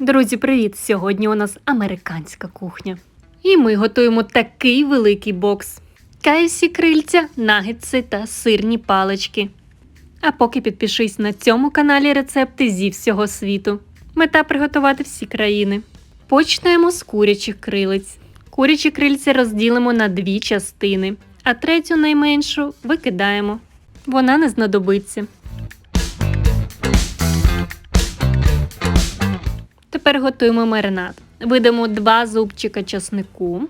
Друзі, привіт! Сьогодні у нас американська кухня. І ми готуємо такий великий бокс: кайсі крильця, нагетси та сирні палички. А поки підпишись на цьому каналі рецепти зі всього світу. Мета приготувати всі країни. Почнемо з курячих крилиць. Курячі крильця розділимо на дві частини, а третю найменшу викидаємо. Вона не знадобиться. Тепер готуємо маринад. Видамо 2 зубчика часнику.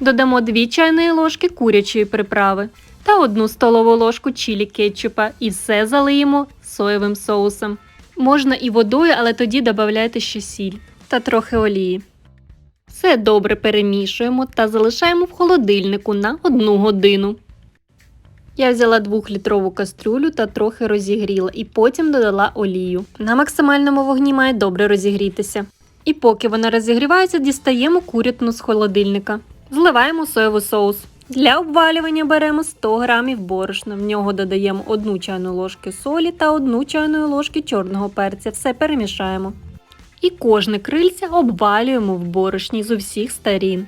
Додамо 2 чайної ложки курячої приправи та 1 столову ложку чилі кетчупа і все залиємо соєвим соусом. Можна і водою, але тоді додавайте ще сіль та трохи олії. Все добре перемішуємо та залишаємо в холодильнику на 1 годину. Я взяла 2-літрову кастрюлю та трохи розігріла і потім додала олію. На максимальному вогні має добре розігрітися. І поки вона розігрівається, дістаємо курятину з холодильника. Зливаємо соєвий соус. Для обвалювання беремо 100 г борошна. В нього додаємо 1 чайну ложку солі та 1 чайну ложку чорного перця. Все перемішаємо. І кожне крильце обвалюємо в борошні з усіх сторін.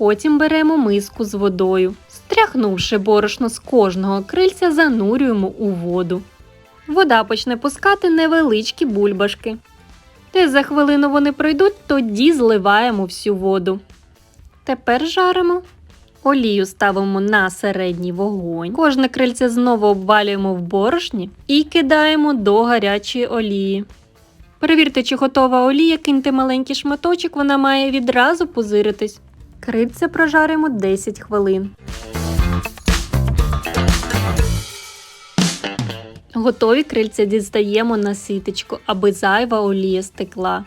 Потім беремо миску з водою. Стряхнувши борошно з кожного крильця, занурюємо у воду. Вода почне пускати невеличкі бульбашки. Де за хвилину вони пройдуть, тоді зливаємо всю воду. Тепер жаримо. Олію ставимо на середній вогонь. Кожне крильце знову обвалюємо в борошні і кидаємо до гарячої олії. Перевірте, чи готова олія, киньте маленький шматочок, вона має відразу позиритись. Крильця прожаримо 10 хвилин. Готові крильця дістаємо на сіточку, аби зайва олія стекла.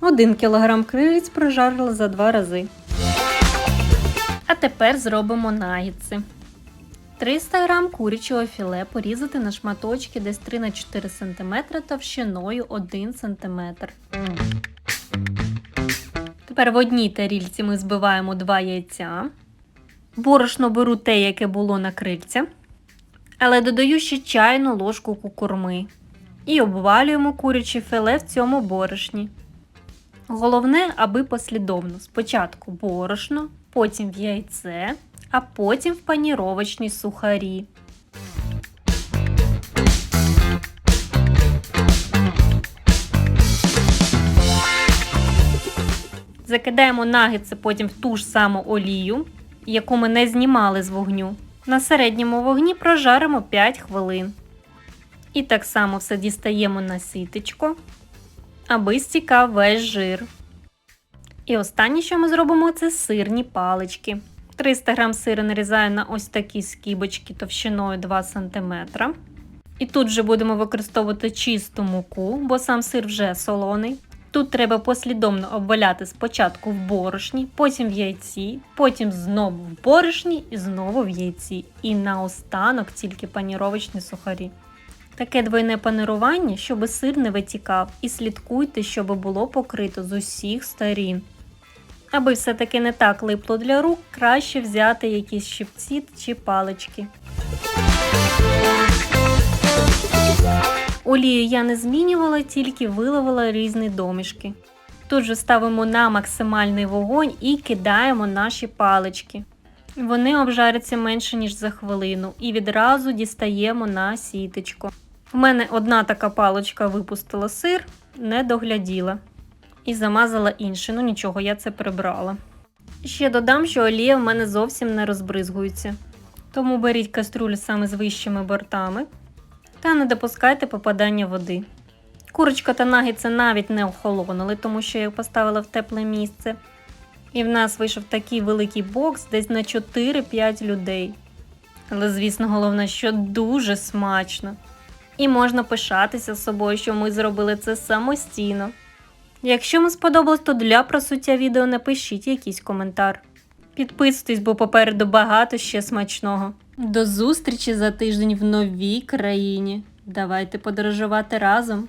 1 кг крилиць прожарила за 2 рази. А тепер зробимо нагідси. 300 г курячого філе порізати на шматочки десь 3-4 см товщиною 1 см. Тепер в одній тарільці ми збиваємо 2 яйця. Борошно беру те, яке було на крильця. Але додаю ще чайну ложку кукурми. І обвалюємо куряче філе в цьому борошні. Головне, аби послідовно. Спочатку борошно, потім в яйце, а потім в паніровочні сухарі. Закидаємо нагетси потім в ту ж саму олію, яку ми не знімали з вогню. На середньому вогні прожаримо 5 хвилин. І так само все дістаємо на сіточку, аби стікав весь жир. І останнє, що ми зробимо, це сирні палички. 300 г сиру нарізаю на ось такі скибочки товщиною 2 см. І тут же будемо використовувати чисту муку, бо сам сир вже солоний. Тут треба послідовно обваляти спочатку в борошні, потім в яйці, потім знову в борошні і знову в яйці. І наостанок тільки паніровочні сухарі. Таке двойне панирування, щоб сир не витікав, і слідкуйте, щоб було покрито з усіх сторін. Аби все-таки не так липло для рук, краще взяти якісь щипці чи палички. Олію я не змінювала, тільки виливала різні домішки. Тут же ставимо на максимальний вогонь і кидаємо наші палички. Вони обжаряться менше, ніж за хвилину, і відразу дістаємо на сіточку. У мене одна така паличка випустила сир, не догляділа. І замазала інше, ну нічого, я це прибрала. Ще додам, що олія в мене зовсім не розбризгується. Тому беріть каструлю саме з вищими бортами та не допускайте попадання води. Курочка та нагідці навіть не охолонули, тому що я їх поставила в тепле місце. І в нас вийшов такий великий бокс десь на 4-5 людей. Але, звісно, головне, що дуже смачно. І можна пишатися з собою, що ми зробили це самостійно. Якщо вам сподобалось, то для просуття відео напишіть якийсь коментар. Підписуйтесь, бо попереду багато ще смачного. До зустрічі за тиждень в новій країні. Давайте подорожувати разом.